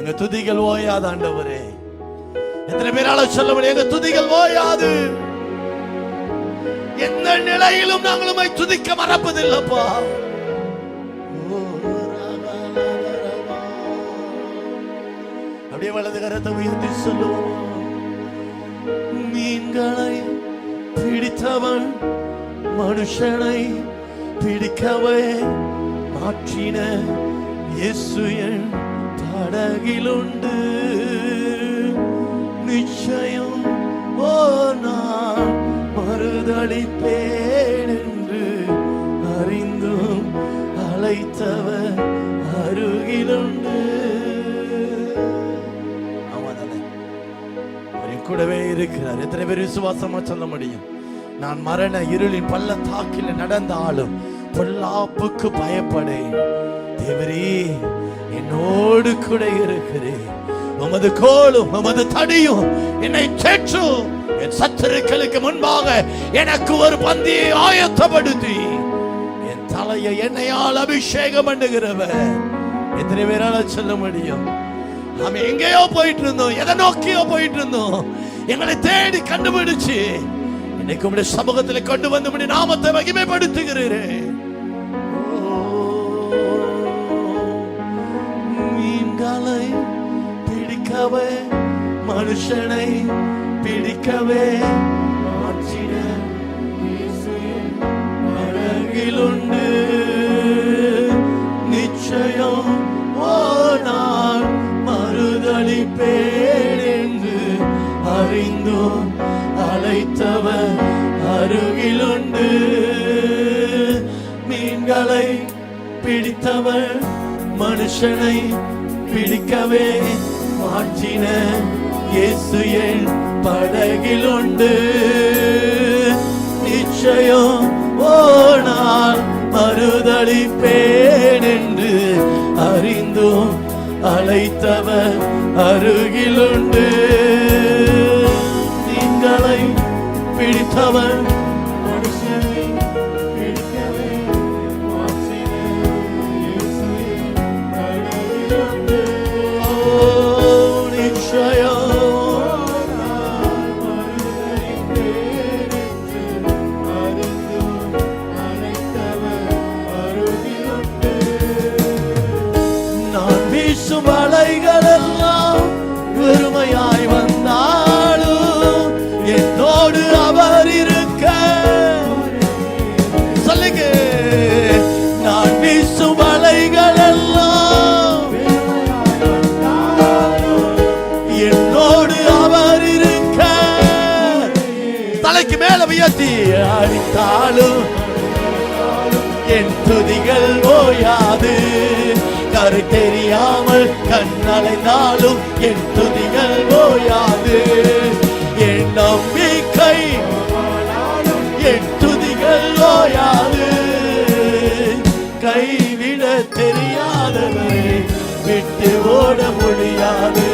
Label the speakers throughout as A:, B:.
A: எங்க துதிகள் ஓயாது ஆண்டவரே. எத்தனை பேரால சொல்ல முடியும்? எங்க துதிகள் ஓயாது. எந்த நிலையிலும் நாங்கள் உண்மை துதிக்க மறப்பதில்லப்பா. அப்படியே வலது கரத்தை உயர்த்தி சொல்லுவோம். மீன்களை பிடித்தவன் மனுஷனை பிடிக்கவே மாற்றின இயேசு என் படகிலுண்டு நிச்சயம் ஓ நான் மறுதளிப்பேன் என்று அறிந்தும் அழைத்தவர் அருகிலுண்டு. கூடவே இருக்கிறார். எத்தனை பேர் விசுவாசமா சொல்ல முடியும்? நான் மரண இருளின் பள்ளத்தாக்கில் நடந்தாலும் பொல்லாப்புக்கு பயப்படேன். தேவரே என்னோடு கூட இருக்கிறேன். உமது கோலும் உமது தடியும் என்னை தேற்றும் என் சத்துருக்களுக்கு முன்பாக எனக்கு ஒரு பந்தியை ஆயத்தப்படுத்தி என் தலையை என்னையால் அபிஷேகம் பண்ணுகிறவர். எத்தனை பேரால சொல்ல முடியும்? நாம எங்கேயோ போயிட்டு இருந்தோம். எதை நோக்கியோ போயிட்டு இருந்தோம். எங்களை தேடி கண்டுபிடிச்சு இன்னைக்கு உடைய சமூகத்தில் கொண்டு வந்து நாமத்தை மகிமைப்படுத்துகிறேன் மனுஷனை பிடிக்கவே மனுஷனை பிடிக்கவே மாற்றின அழகிலுண்டு நிச்சயம் ஓனால் நான் மறுதளிப்பேன் என்று அறிந்தும் அழைத்தவர் அருகிலுண்டு. மீன்களை பிடித்தவர் மனுஷனை பிடிக்கவே மாற்றின இயேசு என் படகில் உண்டு நிச்சயம் ஓனால் மறுதளிப்பேன் என்று அறிந்தும் அழைத்தவர் அருகிலுண்டு. நீங்களை பிடித்தவன் மேல உயர்த்தி அடித்தாலும் என் துதிகள் ஓயாது. கரு தெரியாமல் கண்ணலைந்தாலும் என் துதிகள் ஓயாது. என் நம்பிக்கை என் துதிகள் ஓயாது. கைவிட தெரியாதவரை விட்டு ஓட முடியாது.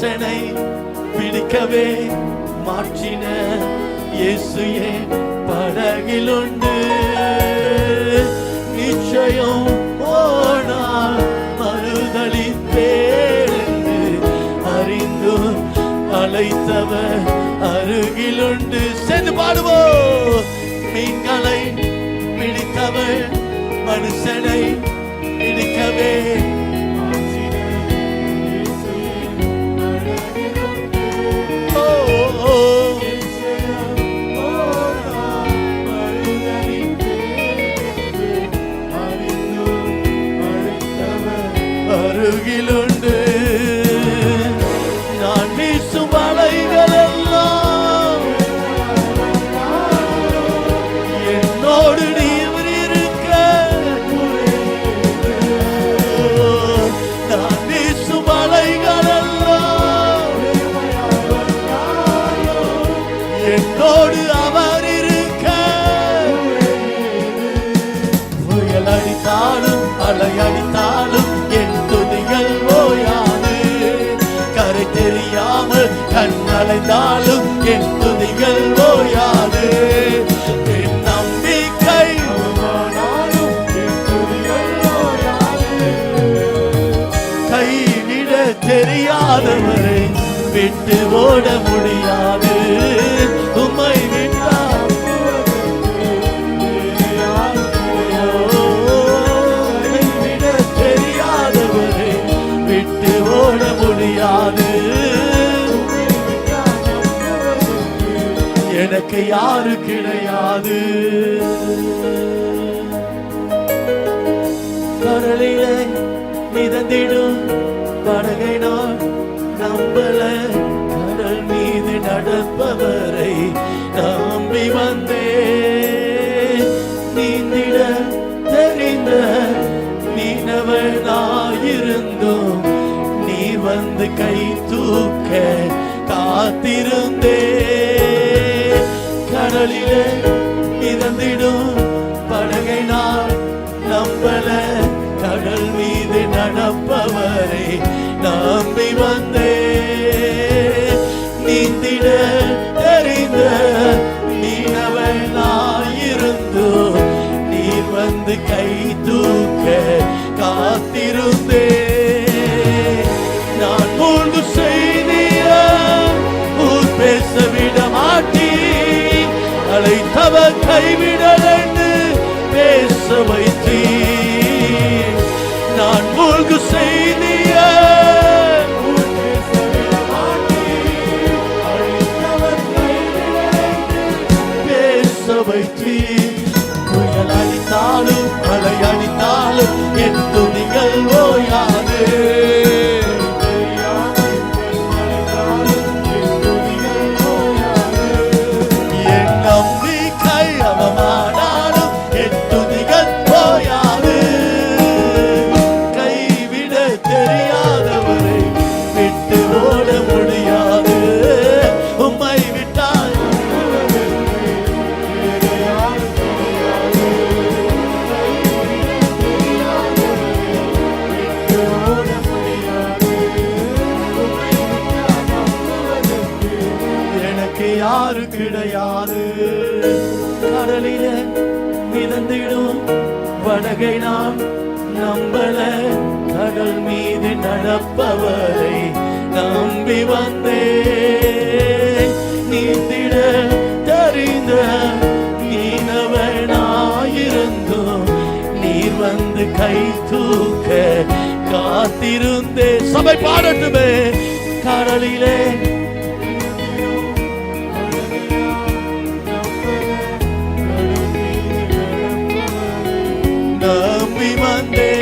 A: மனுஷனை பிடிக்கவே மாற்றின இயேசுயே என் படகிலுண்டு. நிச்சயம் போனால் மறுதளிப்பேன் அறிந்து அழைத்தவர் அருகிலுண்டு. சென்று பாடுவோம். மீன்களை பிடித்தவர் மனுஷனை பிடிக்கவே காலை அடித்தாலும் என் துதிகள் ஓயாது. கரை தெரியாமல் கண் அலைந்தாலும் என் துதிகள் ஓயாது. தெரியாதவரை விட்டு ஓட முடியாது. எனக்கு யாரு கிடையாது. கடலிலே மிதந்திடும் படகை நான் நம்பல. கடல் மீது நடப்பவரை நம்பி வந்தே நீந்திட தெரிந்த மீனவனாயிருந்தோம். நீ வந்து கை தூக்க காத்திருந்தே கடலிலே மிதந்திடும் படகை நான் நம்பல கடல் மீது நடப்பவரை நம்பி வந்தே. நீந்திட தெரிந்த மீனவனாயிருந்தோ நீர் வந்து கை தூக்க காத்திருந்த அவர் கைவிடலன்னு பேச வைத்தீ நான் மூழ்கு செய்திய எனக்கு யாரு கிடையாது. கடலில மிதந்திடும் படகை நாம் நம்பல. கடல் மீது நடப்பவரை நம்பி வந்தே நீந்திட தெரிந்த மீனவனாயிருந்தும் நீர் வந்து கை தூக்க காத்திருந்தே சபை பாடட்டுமே. கடலிலே நம்பி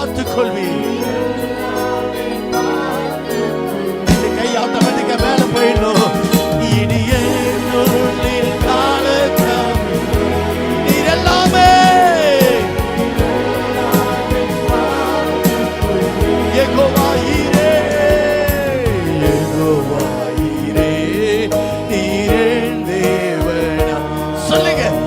A: பார்த்துக் கொள்வீர். கை ஆட்டோமேட்டிக்கா மேல போயிடணும். இனியே சொல்லுங்க.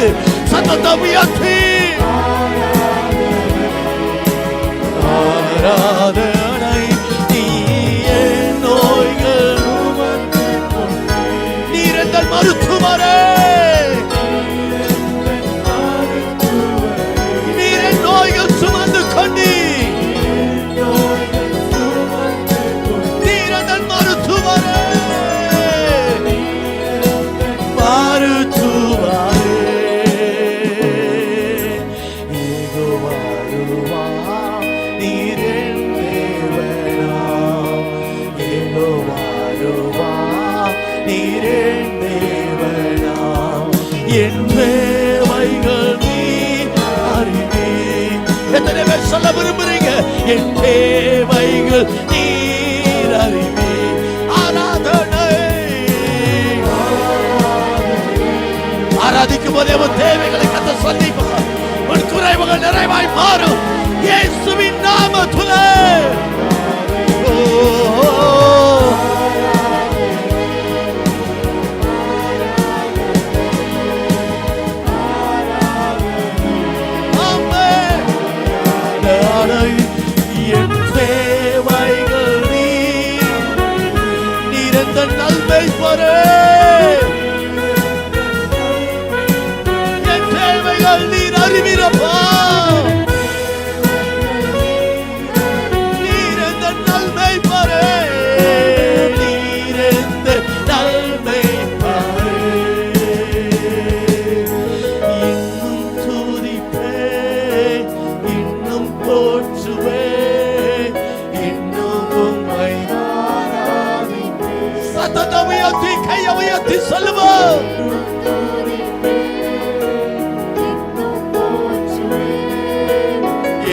A: Ty, za to Tobie a என் தேவைகள் நீர் அறிவே. ஆராதனை. ஆராதிக்கும் போதே உன் தேவைகளை கத்த சொல்லி உன் குறைவுகள் நிறைவாய் மாறும். நாமத்துல. Ei, porém! உயர்த்தி சொல்லுவோம்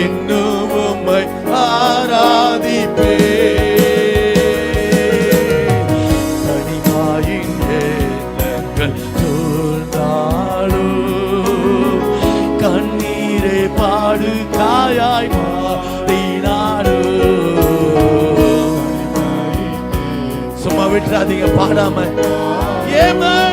A: இன்னும் உம்மை ஆராதிப்பே கனிமாயின் ஏலங்கள் சூழ்ந்தாலும் கண்ணீரை பாடு காயாய் மாறினாடும் சும்மா விட்டுறாதீங்க பாடாம. ever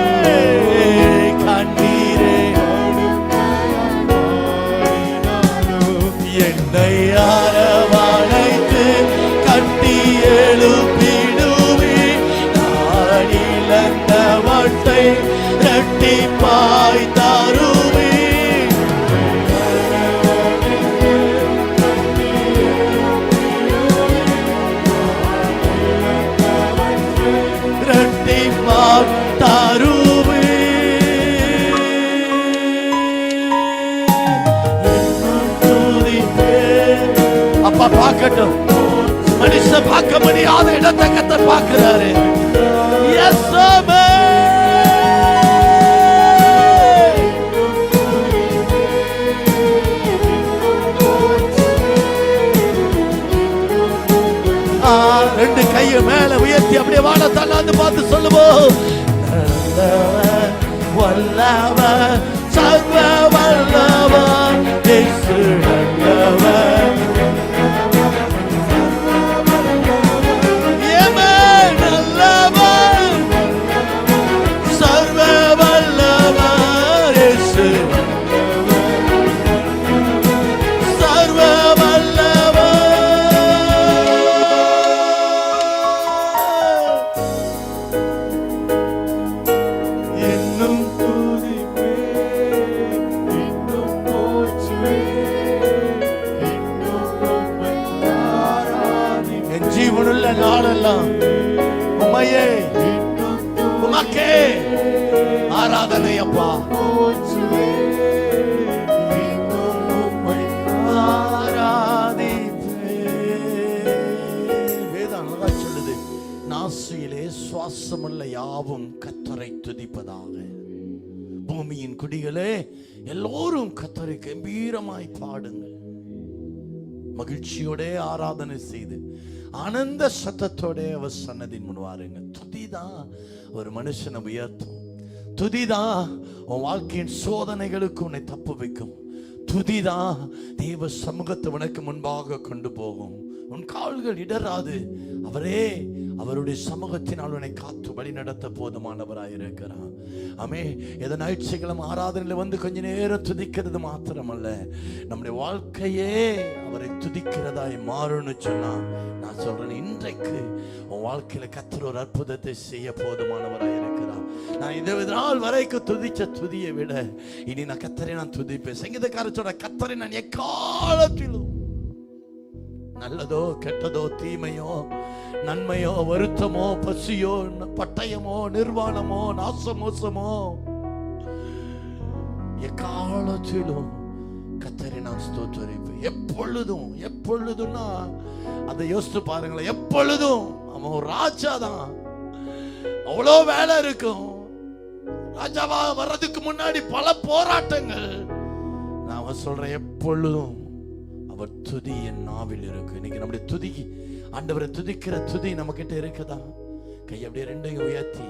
A: இருக்கட்டும். மனுஷன் பார்க்க முடியாத இடத்தை கத்த பார்க்கிறாரு. இயேசுவே ரெண்டு கையை மேல உயர்த்தி அப்படியே வாழ தள்ளாந்து பார்த்து சொல்லுவோம். வல்லவ சர்வ வல்ல நாசியிலே சுவாசமுள்ள யாவும் கத்தரை துதிப்பதாக. பூமியின் குடிகளே எல்லோரும் கத்தரை கம்பீரமாய் பாடுங்கள். மகிழ்ச்சியோட ஆராதனை செய்து ஆனந்த சத்தத்தோட அவர் சன்னதின் முன் வாருங்க துதிதான் ஒரு மனுஷனை உயர்த்தும். துதிதான் உன் வாழ்க்கையின் சோதனைகளுக்கு உன்னை தப்பு வைக்கும். துதிதான் தேவ சமூகத்தை உனக்கு முன்பாக கொண்டு போகும். உன் கால்கள் இடராது அவரே அவருடைய சமூகத்தினால் உன்னை காத்து வழி நடத்த போதுமானவராய் இருக்கிறான் ஆமே எதன் ஞாயிற்றுக்கிழமை ஆராதனையில் வந்து கொஞ்ச நேரம் துதிக்கிறது மாத்திரமல்ல. நம்முடைய வாழ்க்கையே அவரை துதிக்கிறதாய் மாறும்னு சொன்னா நான் சொல்றேன் இன்றைக்கு உன் வாழ்க்கையில கத்தர் ஒரு அற்புதத்தை செய்ய போதுமானவராய் இருக்கிறான் நான் இந்த நாள் வரைக்கும் துதிச்ச துதியை விட இனி நான் கத்தரை நான் துதிப்பேன். சங்கீதக்காரச்சோட கத்தரை நான் எக்காலத்திலும் நல்லதோ கெட்டதோ தீமையோ நன்மையோ வருத்தமோ பசியோ பட்டயமோ நிர்வாணமோ நாசமோசமோ எக்காலத்திலும் கத்தரை நான் ஸ்தோத்தரிப்பேன். எப்பொழுதும் எப்பொழுதும்னா அதை யோசித்து பாருங்களேன். எப்பொழுதும் அவன் ஒரு ராஜா தான். அவ்வளோ வேலை இருக்கும். ராஜாவா வர்றதுக்கு முன்னாடி பல போராட்டங்கள். நான் சொல்றேன் எப்பொழுதும். அவர் துதி என் நாவில் இருக்கு. இன்னைக்கு நம்முடைய துதி ஆண்டவரை துதிக்கிற துதி நம்ம கிட்ட இருக்குதா? கை அப்படியே ரெண்டையும் உயர்த்தி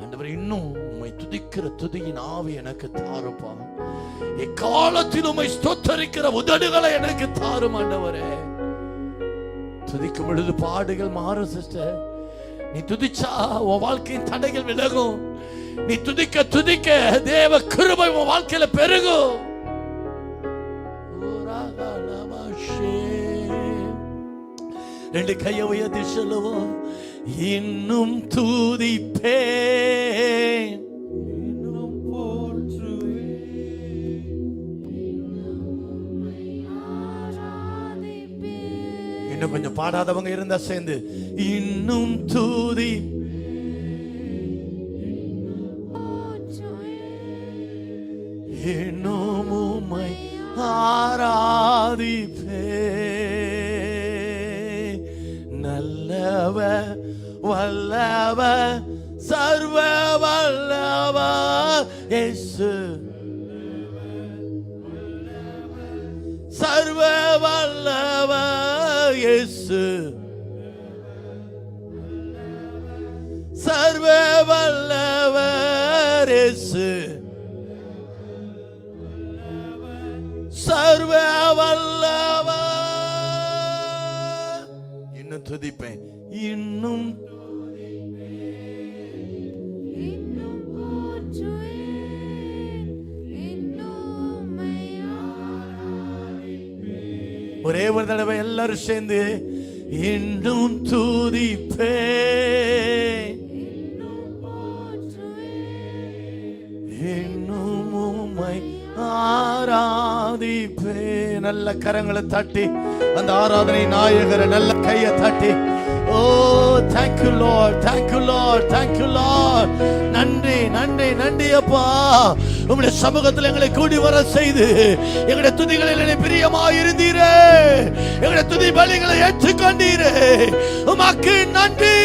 A: ஆண்டவர் இன்னும் உண்மை துதிக்கிற துதியின் ஆவி எனக்கு தாருப்பா. எக்காலத்தில் உண்மை ஸ்தோத்தரிக்கிற உதடுகளை எனக்கு தாரும் ஆண்டவரே. துதிக்கும் பொழுது பாடுகள் மாறும் சிஸ்டர் நீ துதிச்சா உன் வாழ்க்கையின் தடைகள் விலகும். நீ துதிக்க துதிக்க தேவ கிருபை உன் வாழ்க்கையில பெருகும். ரெண்டு கையை உயர்த்தி சொல்லுவோம். இன்னும் தூதிப்பேன்.
B: இன்னும்
A: கொஞ்சம் பாடாதவங்க இருந்தா சேர்ந்து. இன்னும் தூதி வல்லவ சர்வ வல்லவ இயேசு சர்வ வல்லவ இயேசு சர்வ வல்லவர் இயேசு சர்வ வல்லவர் இன்னும் துதிப்பேன். இன்னும் ஒரே ஒரு தடவை எல்லாரும் சேர்ந்து இன்னும் துதிப்பேன் இன்னும் உம்மை ஆராதிப்பே. நல்ல கரங்களை தட்டி அந்த ஆராதனை நாயகரை நல்ல கையை தட்டி ஓ thank you lord. Thank lord lord. Thank you நன்றி நன்றி நன்றி அப்பா. உங்களுடைய சமூகத்தில் எங்களை கூடி வர செய்து எங்களுடைய துதிகளில் என்னை பிரியமாய் இருந்தீரே. எங்களுடைய துதி பலிகளை ஏற்றுக்கொண்டீரே. உமக்கு நன்றி.